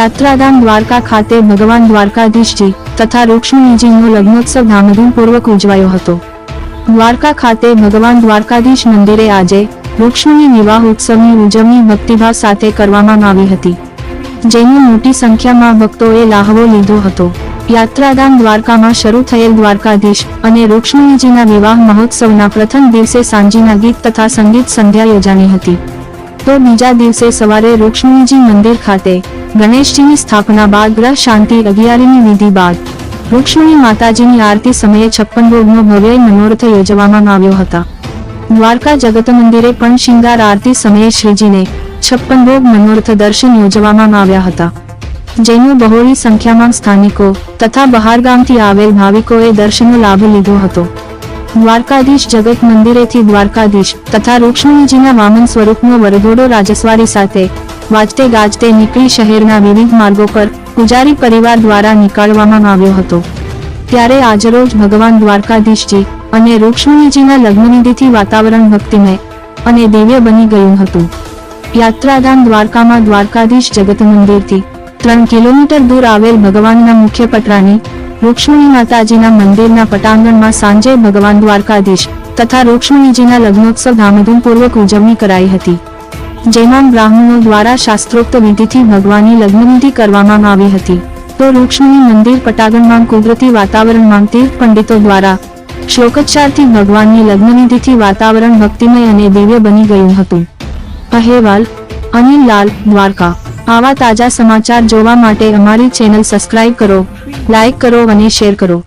યાત્રાધામ દ્વારકા ખાતે ભગવાન દ્વારકાધીશજી તથા રૂક્ષ્મણીજીનો લગ્નોત્સવ ધામધૂમપૂર્વક ઉજવાયો હતો. દ્વારકા ખાતે ભગવાન દ્વારકાધીશ મંદિરે આજે રૂક્ષ્મણી વિવાહ ઉત્સવની ઉજવણી ભક્તિભાવ સાથે કરવામાં આવી હતી. જેની મોટી સંખ્યામાં ભક્તોએ લાહવો લીધો હતો. યાત્રાધામ દ્વારકામાં શરૂ થયેલ દ્વારકાધીશ અને રૂક્ષ્મણીજીના વિવાહ મહોત્સવના પ્રથમ દિવસે સાંજીના ગીત તથા સંગીત સંધ્યા યોજાણી હતી. તો બીજા દિવસે સવારે રૂક્ષ્મણીજી મંદિર ખાતે ગણેશજીની સ્થાપના બાદ ગ્રહ શાંતિ અગિયારીની વિધિ બાદ. રૂક્ષ્મણી માતાજીની આરતી સમયે છપ્પન ભોગનો ભવ્ય મનોરથ યોજવામાં આવ્યો હતા. દ્વારકા જગત મંદિરે પણ શિંગાર આરતી સમયે શ્રીજીને છપ્પન ભોગ મનોરથ દર્શન યોજવામાં આવ્યા હતા. જેનો બહોળી સંખ્યામાં સ્થાનિકો તથા બહારગામથી આવેલ ભાવિકોએ દર્શનનો લાભ લીધો હતો. દ્વારકાધીશ જગત મંદિરેથી દ્વારકાધીશ તથા રૂક્ષ્મણીજીના વામન સ્વરૂપનો વરઘોડો રાજસ્વારી સાથે વાજતે ગાજતે નીકળી શહેરના વિવિધ માર્ગો પર પૂજારી પરિવાર દ્વારા નીકાળવામાં આવ્યો હતો. ત્યારે આજરોજ ભગવાન દ્વારકાધીશજી અને રૂક્ષ્મણીજીના લગ્નનિધિથી વાતાવરણ ભક્તિમય અને દિવ્ય બની ગયું હતું. યાત્રાધામ દ્વારકામાં દ્વારકાધીશ જગત મંદિરથી ત્રણ કિલોમીટર દૂર આવેલ ભગવાનના મુખ્ય પટરાની રૂક્ષ્મણી માતાજીના મંદિરના પટાંગણમાં સાંજે ભગવાન દ્વારકાધીશ તથા રૂક્ષ્મણીજીના લગ્નોત્સવ ધામધૂમપૂર્વક ઉજવણી કરાઈ હતી. જેમાં બ્રાહ્મણો દ્વારા શાસ્ત્રોક્ત વિધિથી ભગવાનની લગ્નવિધિ કરવામાં આવી હતી. તો રૂક્ષ્મણી મંદિર, પટાગણમાં કુદરતી વાતાવરણમાં તીર્થ પંડિતો દ્વારા શ્લોકોચ્ચારથી ભગવાનની લગ્નવિધિથી વાતાવરણ ભક્તિમય અને દિવ્ય બની ગયું હતું. અહેવાલ અનિલ લાલ દ્વારકા. આવા તાજા સમાચાર જોવા માટે અમારી ચેનલ સબસ્ક્રાઇબ કરો, લાઇક કરો અને શેર કરો.